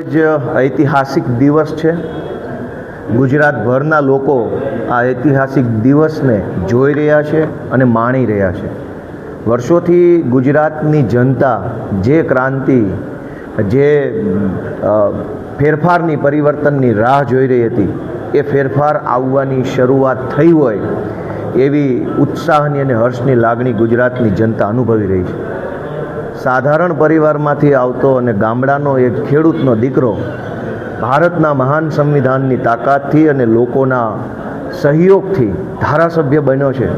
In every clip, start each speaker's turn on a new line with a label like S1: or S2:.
S1: જ ઐતિહાસિક દિવસ છે. ગુજરાતભરના લોકો આ ઐતિહાસિક દિવસને જોઈ રહ્યા છે અને માણી રહ્યા છે. વર્ષોથી ગુજરાતની જનતા જે ક્રાંતિ, જે ફેરફારની પરિવર્તનની રાહ જોઈ રહી હતી, એ ફેરફાર આવવાની શરૂઆત થઈ હોય એવી ઉત્સાહની અને હર્ષની લાગણી ગુજરાતની જનતા અનુભવી રહી છે. સાધારણ પરિવારમાંથી આવતો અને ગામડાનો એક ખેડૂતનો દીકરો ભારતના મહાન સંવિધાનની તાકાતથી અને લોકોના સહયોગથી ધારાસભ્ય બન્યો છે.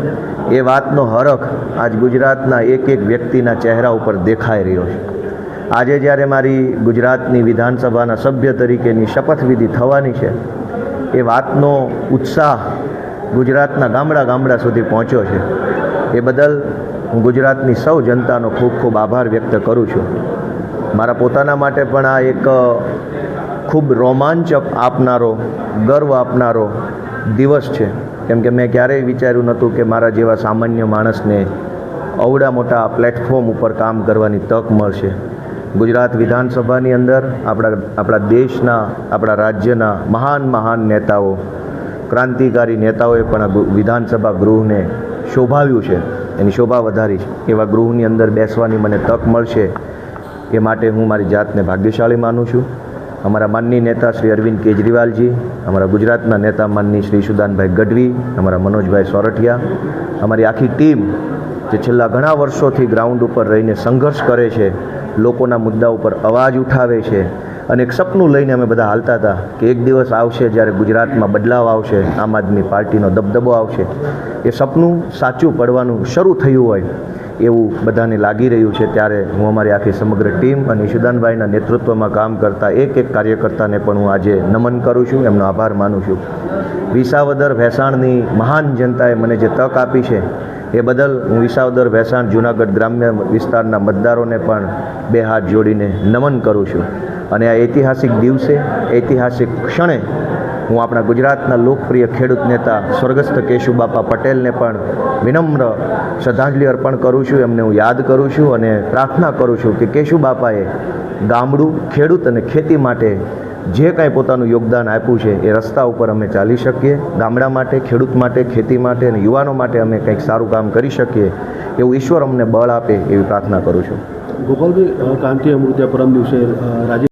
S1: એ વાતનો હરખ આજ ગુજરાતના એક એક વ્યક્તિના ચહેરા ઉપર દેખાઈ રહ્યો છે. આજે જ્યારે મારી ગુજરાતની વિધાનસભાના સભ્ય તરીકેની શપથવિધિ થવાની છે, એ વાતનો ઉત્સાહ ગુજરાતના ગામડા ગામડા સુધી પહોંચ્યો છે. એ બદલ હું ગુજરાતની સૌ જનતાનો ખૂબ ખૂબ આભાર વ્યક્ત કરું છું. મારા પોતાના માટે પણ આ એક ખૂબ રોમાંચક આપનારો, ગર્વ આપનારો દિવસ છે. કેમ કે મેં ક્યારેય વિચાર્યું નહોતું કે મારા જેવા સામાન્ય માણસને અવડા મોટા પ્લેટફોર્મ ઉપર કામ કરવાની તક મળશે. ગુજરાત વિધાનસભાની અંદર આપણા આપણા દેશના, આપણા રાજ્યના મહાન મહાન નેતાઓ, ક્રાંતિકારી નેતાઓએ પણ વિધાનસભા ગૃહને શોભાવ્યું છે. એની શોભા વધારીશ એવા ગૃહની અંદર બેસવાની મને તક મળશે એ માટે હું મારી જાતને ભાગ્યશાળી માનું છું. અમારા માનની નેતા શ્રી અરવિંદ કેજરીવાલજી, અમારા ગુજરાતના નેતા માનની શ્રી સુદાનભાઈ ગઢવી, અમારા મનોજભાઈ સોરઠિયા, અમારી આખી ટીમ જે છેલ્લા ઘણા વર્ષોથી ગ્રાઉન્ડ ઉપર રહીને સંઘર્ષ કરે છે, લોકોના મુદ્દા ઉપર અવાજ ઉઠાવે છે અને એક સપનું લઈને અમે બધા હાલતા હતા કે એક દિવસ આવશે જ્યારે ગુજરાતમાં બદલાવ આવશે, આમ આદમી પાર્ટીનો દબદબો આવશે. એ સપનું સાચું પડવાનું શરૂ થયું હોય એવું બધાને લાગી રહ્યું છે. ત્યારે હું અમારી આખી સમગ્ર ટીમ અને ઈશુદાનભાઈના નેતૃત્વમાં કામ કરતા એક એક કાર્યકર્તાને પણ હું આજે નમન કરું છું. એમનો આભાર માનું છું. વિસાવદર ભેસાણની મહાન જનતાએ મને જે તક આપી છે એ બદલ હું વિસાવદર ભેસાણ જૂનાગઢ ગ્રામ્ય વિસ્તારના મતદારોને પણ બે હાથ જોડીને નમન કરું છું. અને આ ઐતિહાસિક દિવસે, ઐતિહાસિક ક્ષણે હું આપણા ગુજરાતના લોકપ્રિય ખેડૂત નેતા સ્વર્ગસ્થ કેશુબાપા પટેલને પણ વિનમ્ર શ્રદ્ધાંજલિ અર્પણ કરું છું. એમને હું યાદ કરું છું અને પ્રાર્થના કરું છું કે કેશુબાપાએ ગામડું, ખેડૂત અને ખેતી માટે જે કાંઈ પોતાનું યોગદાન આપ્યું છે એ રસ્તા ઉપર અમે ચાલી શકીએ. ગામડા માટે, ખેડૂત માટે, ખેતી માટે અને યુવાનો માટે અમે કંઈક સારું કામ કરી શકીએ. એવું ઈશ્વર અમને બળ આપે એવી પ્રાર્થના કરું છું.
S2: ગોપાલભાઈ ક્રાંતિ અમૃત્યા પરમ દિવસે રાજી